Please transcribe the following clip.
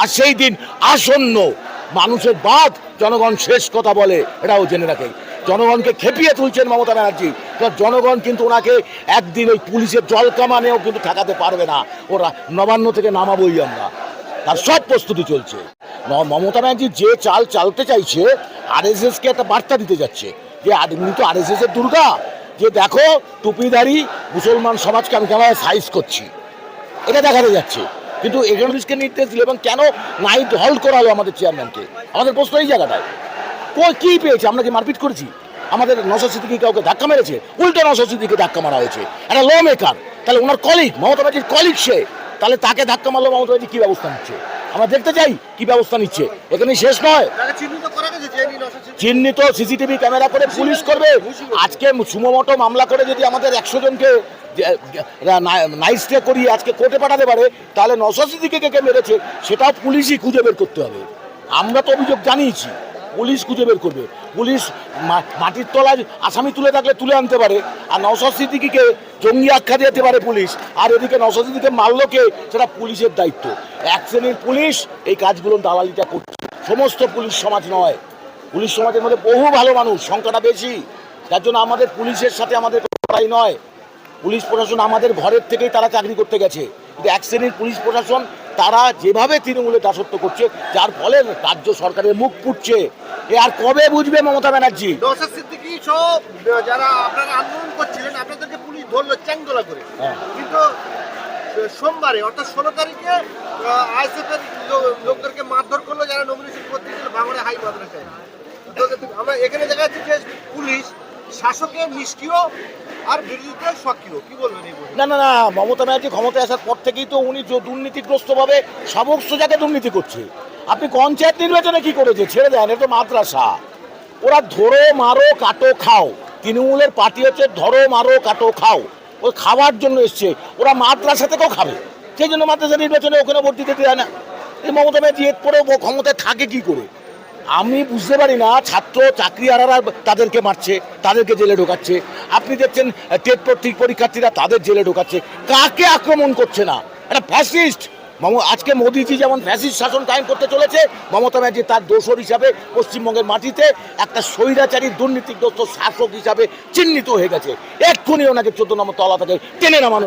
আর সেই দিন আসন্ন মানুষের বাদ জনগণ শেষ কথা বলে, এটাও জেনে রাখে। জনগণকে খেপিয়ে তুলছেন মমতা ব্যানার্জি। তো জনগণ কিন্তু ওনাকে একদিন ওই পুলিশের জল কামানেও কিন্তু ঠেকাতে পারবে না। ওরা নবান্ন থেকে নামাবই আমরা। তার সব প্রস্তুতি চলছে। মমতা ব্যানার্জি যে চাল চালতে চাইছে, আরএসএসকে একটা বার্তা দিতে যাচ্ছে যে উনি তো আরএসএস এর দুর্গা। যে দেখো, টুপিদারি মুসলমান সমাজকে আমি কেমন সাইজ করছি? এটা দেখাতে যাচ্ছে। কিন্তু পুলিশকে নির্দেশ দিল এবং কেন নাইট হল্ট করালো আমাদের চেয়ারম্যানকে? আমাদের প্রশ্ন এই জায়গাটায়। কই, কী পেয়েছে? আমরা কি মারপিট করেছি? আমাদের নশো কাউকে ধাক্কা মেরেছে? উল্টো নশো ধাক্কা মারা হয়েছে। একটা ল মেকার তাহলে ওনার কলিগ মমতা ব্যানার্জির কলিগ সে। তাহলে তাকে ধাক্কা মারলো মমতা ব্যানার্জি কী ব্যবস্থা নিচ্ছে? আমরা দেখতে চাই কি ব্যবস্থা নিচ্ছে। এখানে শেষ নয়। চিহ্নিত করা সিসিটিভি ক্যামেরা করে পুলিশ করবে। আজকে সুমোমোটো মামলা করে যদি আমাদের একশো জনকে নাইট স্টে করিয়ে আজকে কোর্টে পাঠাতে পারে, তাহলে নশো দিকে কে কে মেরেছে, সেটাও পুলিশই খুঁজে বের করতে হবে। আমরা তো অভিযোগ জানিয়েছি। পুলিশ খুঁজে বের করবে। পুলিশ মাটির তলায় আসামি তুলে থাকলে তুলে আনতে পারে। আর নশাদ সিদ্দিকিকে জঙ্গি আখ্যা দিতে পারে পুলিশ। আর এদিকে নশাদ সিদ্দিকে মারলো কে? সেটা পুলিশের দায়িত্ব। এক শ্রেণির পুলিশ এই কাজগুলো দালালিটা করছে। সমস্ত পুলিশ সমাজ নয়। পুলিশ সমাজের মধ্যে বহু ভালো মানুষ, সংখ্যাটা বেশি। যার জন্য আমাদের পুলিশের সাথে আমাদের লড়াই নয়। পুলিশ প্রশাসন আমাদের ঘরের থেকেই তারা চাকরি করতে গেছে। কিন্তু এক শ্রেণির পুলিশ প্রশাসন তারা যেভাবে তৃণমূলের দাসত্ব করছে যার ফলে রাজ্য সরকারের মুখ ফুটছে এ আর কবে বুঝবে মমতা ব্যানার্জি? যারা আপনারা আন্দোলন করছিলেন আপনাদেরকে পুলিশ ধরলো চ্যাংদোলা করে। হ্যাঁ। কিন্তু সোমবারে অর্থাৎ ষোলো তারিখে আইএসএফ এর লোকদেরকে মারধর করল যারা নমিনেশন করতে ছিল ভাঙড়ে হাই মাদ্রাসায়। আমরা এখানে দেখা যাচ্ছে যে পুলিশ শাসকের নিষ্ক্রিয় না না না, মমতা ক্ষমতায় আসার পর থেকেই তো উনি দুর্নীতিগ্রস্তভাবে দুর্নীতি করছে। আপনি পঞ্চায়েত নির্বাচনে করেছে? ছেড়ে দেন মাদ্রাসা। ওরা ধরো, মারো, কাটো, খাও। তৃণমূলের হচ্ছে ধরো, মারো, কাটো, খাও। ওই খাওয়ার জন্য এসছে। ওরা মাদ্রাসা থেকেও খাবে। সেই জন্য মাদ্রাসা নির্বাচনে ওখানে ভোট দিতে দেয় না। এই মমতা ব্যানার্জি এর পরেও ও ক্ষমতায় থাকে কি করে? আমি বুঝতে পারি না, ছাত্র, চাকরি আরারা তাদেরকে মারছে, তাদেরকে জেলে ঢোকাচ্ছে। আপনি দেখছেন টেট পরীক্ষা পরীক্ষার্থীরা তাদের জেলে ঢোকাচ্ছে। কাকে আক্রমণ করছে না? এটা ফ্যাসিস্ট আজকে মোদিজি যেমন ফ্যাসিস্ট শাসন কায়েম করতে চলেছে, মমতা ব্যানার্জি তার দোষর হিসাবে পশ্চিমবঙ্গের মাটিতে একটা স্বৈরাচারী, দুর্নীতিগ্রস্ত শাসক হিসাবে চিহ্নিত হয়ে গেছে। এক্ষুনি ওনাকে চোদ্দ নম্বর তলা থেকে টেনে নামানো